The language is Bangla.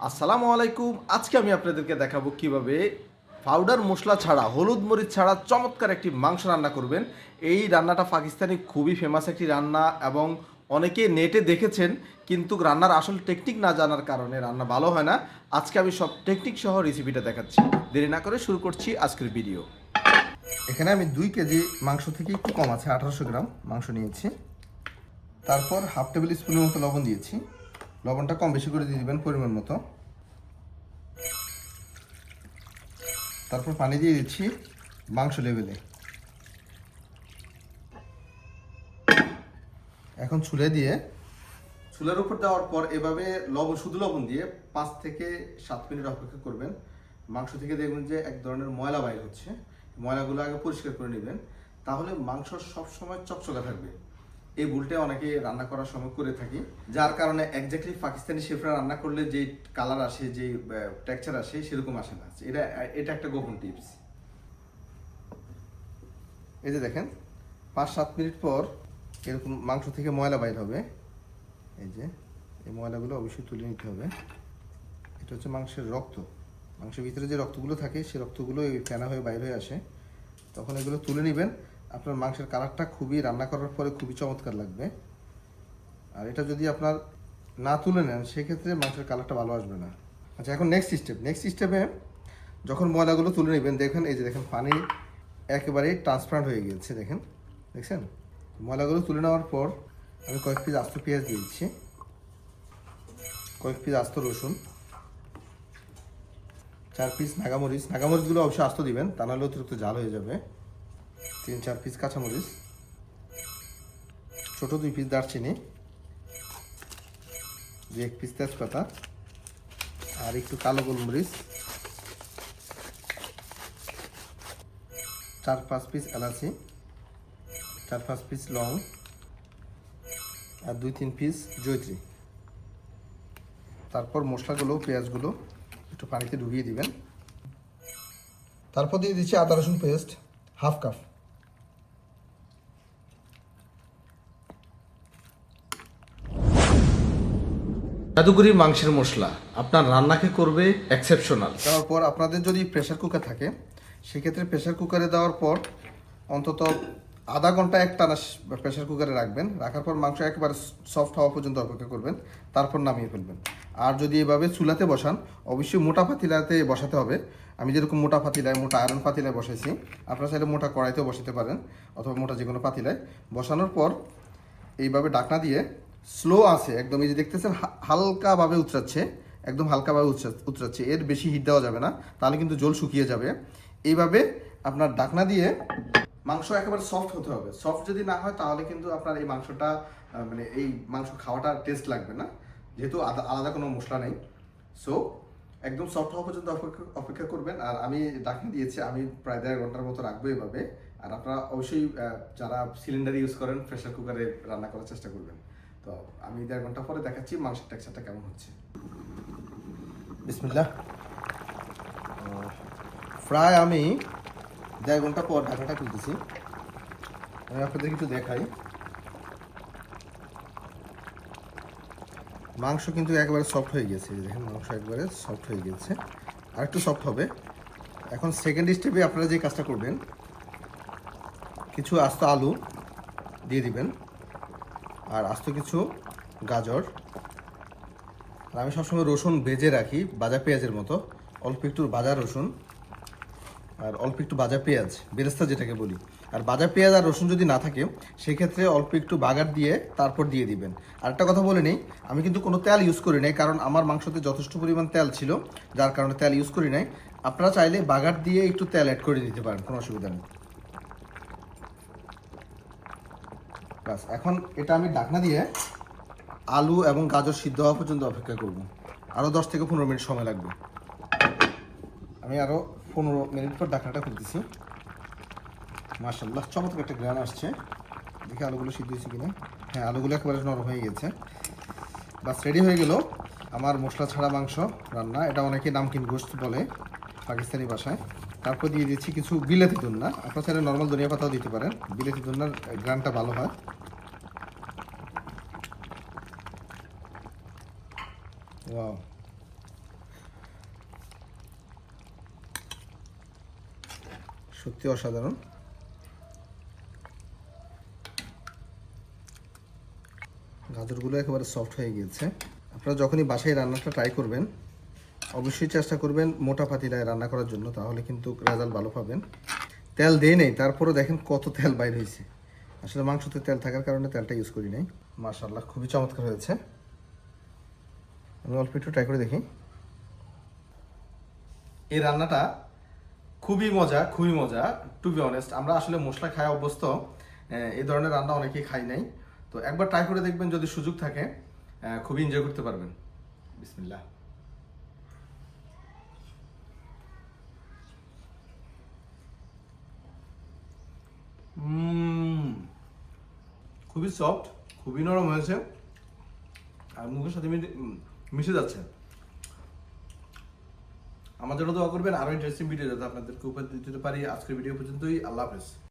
আসসালামু আলাইকুম। আজকে আমি আপনাদেরকে দেখাবো কীভাবে পাউডার মশলা ছাড়া, হলুদ মরিচ ছাড়া চমৎকার একটি মাংস রান্না করবেন। এই রান্নাটা পাকিস্তানি খুবই ফেমাস একটি রান্না এবং অনেকে নেটে দেখেছেন, কিন্তু রান্নার আসল টেকনিক না জানার কারণে রান্না ভালো হয় না। আজকে আমি সব টেকনিক সহ রেসিপিটা দেখাচ্ছি। দেরি না করে শুরু করছি আজকের ভিডিও এখানে আমি দুই কেজি মাংস থেকে একটু কম আছে, আঠারোশো গ্রাম মাংস নিয়েছি। তারপর হাফ টেবিল স্পুনের মতো লবণ দিয়েছি। লবণটা কম বেশি করে দিয়ে দিবেন পরিমাণ মতো। তারপর পানি দিয়ে দিচ্ছি মাংস লেভেলে। এখন ছুলে দিয়ে চুলের উপর দেওয়ার পর এভাবে লবণ, শুধু লবণ দিয়ে পাঁচ থেকে সাত মিনিট অপেক্ষা করবেন। মাংস থেকে দেখবেন যে এক ধরনের ময়লা বাইর হচ্ছে। ময়লাগুলো আগে পরিষ্কার করে নেবেন। তাহলে মাংস সবসময় চকচকা থাকবে। এই ভুলটা অনেকে রান্না করার সময় করে থাকি। যার কারণে একজাক্টলি পাকিস্তানি শেফরা রান্না করলে যে কালার আসে, যে টেক্সচার আসে, সেরকম আসে না। এটা এটা একটা গোপন টিপস এই যে দেখেন, পাঁচ সাত মিনিট পর এরকম মাংস থেকে ময়লা বাইর হবে। এই যে, এই ময়লাগুলো অবশ্যই তুলে নিতে হবে। এটা হচ্ছে মাংসের রক্ত। মাংসের ভিতরে যে রক্তগুলো থাকে সেই রক্তগুলো ফেনা হয়ে বাইর হয়ে আসে। তখন এগুলো তুলে নেবেন। আপনার মাংসের কালারটা খুবই, রান্না করার পরে খুবই চমৎকার লাগবে। আর এটা যদি আপনার না তুলে নেন, সেক্ষেত্রে মাংসের কালারটা ভালো আসবে না। আচ্ছা এখন নেক্সট স্টেপ নেক্সট স্টেপে যখন ময়লাগুলো তুলে নেবেন, দেখেন এই যে দেখেন পানি একেবারেই ট্রান্সপারেন্ট হয়ে গিয়েছে, দেখেন। দেখছেন? ময়লাগুলো তুলে নেওয়ার পর আমি কয়েক পিস আস্ত পেঁয়াজ দিয়ে দিচ্ছি কয়েক পিস আস্ত রসুন। চার পিস নাগামরিচ। নাগামরিচগুলো অবশ্যই আস্ত দিবেন, তা নাহলে অতিরিক্ত জাল হয়ে যাবে। তিন, চার পিস কাঁচামরিচ, ছোট দুই পিস দারচিনি, দুই, এক পিস তেজপাতা আর একটু কালো গোলমরিচ, চার, পাঁচ পিস এলাচি, চার, পাঁচ পিস লং আর দুই, তিন পিস জৈত্রী তারপর মশলাগুলো, পেঁয়াজগুলো একটু পানিতে ডুবিয়ে দিবেন। তারপর দিয়ে দিচ্ছি আদা রসুন পেস্ট হাফ কাপ জাদুগুরি মাংসের মশলা, আপনার রান্নাকে করবে এক্সেপশনাল দেওয়ার পর আপনাদের যদি প্রেশার কুকার থাকে, সেক্ষেত্রে প্রেশার কুকারে দেওয়ার পর অন্তত আধা ঘণ্টা এক টানা প্রেশার কুকারে রাখবেন। রাখার পর মাংস একেবারে সফট হওয়া পর্যন্ত অপেক্ষা করবেন, তারপর নামিয়ে ফেলবেন। আর যদি এভাবে চুলাতে বসান, অবশ্যই মোটা পাতিলাতে বসাতে হবে। আমি যেরকম মোটা পাতিলায়, মোটা আয়রন পাতিলায় বসাইছি, আপনারা চাইলে মোটা কড়াইতেও বসাতে পারেন, অথবা মোটা যে কোনো পাতিলায়। বসানোর পর এইভাবে ডাকনা দিয়ে স্লো আছে, একদম এই যে দেখতেছেন হালকাভাবে উতরাচ্ছে, একদম হালকাভাবে উতরাচ্ছে। এর বেশি হিট দেওয়া যাবে না, তাহলে কিন্তু জল শুকিয়ে যাবে। এইভাবে আপনার ডাকনা দিয়ে মাংস একেবারে সফট হতে হবে। সফট যদি না হয়, তাহলে কিন্তু আপনার এই মাংসটা মানে এই মাংস খাওয়াটা টেস্ট লাগবে না। যেহেতু আলাদা কোনো মশলা নেই। সো একদম সফট হওয়া পর্যন্ত অপেক্ষা করবেন। আর আমি ডাকনা দিয়েছি, আমি প্রায় দেড় ঘণ্টার মতো রাখব এভাবে। আর আপনারা অবশ্যই যারা সিলিন্ডার ইউজ করেন প্রেশার কুকারে রান্না করার চেষ্টা করবেন। তো আমি দেড় ঘণ্টা পরে দেখাচ্ছি মাংসের টেক্সচারটা কেমন হচ্ছে। বিসমিল্লাহ। প্রায় আমি দেড় ঘণ্টা পর ঢাকাটা খুলতেছি। আমি আপনাদের কিছু দেখাই। মাংস কিন্তু একবারে সফট হয়ে গেছে। দেখেন, মাংস একবারে সফট হয়ে গেছে। আর একটু সফট হবে। এখন সেকেন্ড স্টেপে আপনারা যে কাজটা করবেন, কিছু আস্ত আলু দিয়ে দিবেন। আর আস্ত কিছু গাজর। আর আমি সবসময় রসুন ভেজে রাখি, বাজা পেঁয়াজের মতো। অল্প একটু ভাজা রসুন। আর অল্প একটু বাজা পেঁয়াজ, বেরেস্তা যেটাকে বলি। আর বাজা পেঁয়াজ আর রসুন যদি না থাকে, সেক্ষেত্রে অল্প একটু বাগার দিয়ে তারপর দিয়ে দিবেন। আর একটা কথা বলে নিই, আমি কিন্তু কোনো তেল ইউজ করি নাই, কারণ আমার মাংসতে যথেষ্ট পরিমাণ তেল ছিল, যার কারণে তেল ইউজ করি নাই। আপনারা চাইলে বাগার দিয়ে একটু তেল অ্যাড করে দিতে পারেন, কোনো অসুবিধা নেই। বাস এখন এটা আমি ডাকনা দিয়ে আলু এবং গাজর সিদ্ধ হওয়া পর্যন্ত অপেক্ষা করব। আরও দশ থেকে পনেরো মিনিট সময় লাগবে। আমি আরও পনেরো মিনিট পর ডাকনাটা খুলতেছি। মার্শাল্লাহ চমৎকার একটা গ্রান আসছে। দেখি আলুগুলো সিদ্ধ হয়েছে কিনা। হ্যাঁ আলুগুলো একেবারে নরম হয়ে গেছে। বাস রেডি হয়ে গেল আমার মশলা ছাড়া মাংস রান্না। এটা অনেকে নামকিন গোস্ত বলে পাকিস্তানি ভাষায়। তারপর দিয়ে দিচ্ছি কিছু বিলাতি দুননা আপনার চাইলে নর্মাল ধনিয়া পাতাও দিতে পারেন। বিলাতি দুননার গ্রামটা ভালো হয়। সত্যি অসাধারণ। গাজরগুলো একেবারে সফট হয়ে গিয়েছে। আপনারা যখনই বাসায় রান্নাটা ট্রাই করবেন অবশ্যই চেষ্টা করবেন মোটা পাতিলায় রান্না করার জন্য, তাহলে কিন্তু রেজাল্ট ভালো পাবেন। তেল দিয়ে নেই তারপরে দেখেন কত তেল বাইর হয়েছে। আসলে মাংসতে তেল থাকার কারণে তেলটা ইউজ করি নাই। মার্শাল্লাহ খুবই চমৎকার হয়েছে। আমি অল্প একটু ট্রাই করে দেখি। এই রান্নাটা খুবই মজা খুবই মজা টু বি অনেস্ট আমরা আসলে মশলা খায় অভ্যস্ত এই ধরনের রান্না অনেকেই খাই নাই। তো একবার ট্রাই করে দেখবেন, যদি সুযোগ থাকে খুবই এনজয় করতে পারবেন। বিসমিল্লাহ। খুবই সফট খুবই নরম হয়েছে। আর মুখের সাথে মিশে- যাচ্ছে। জন্য দোয়া করবেন, আরও ইন্টারেস্টিং ভিডিও যাতে আপনাদেরকে উপহার দিতে পারি। আজকের ভিডিও পর্যন্তই, আল্লাহ হাফেজ।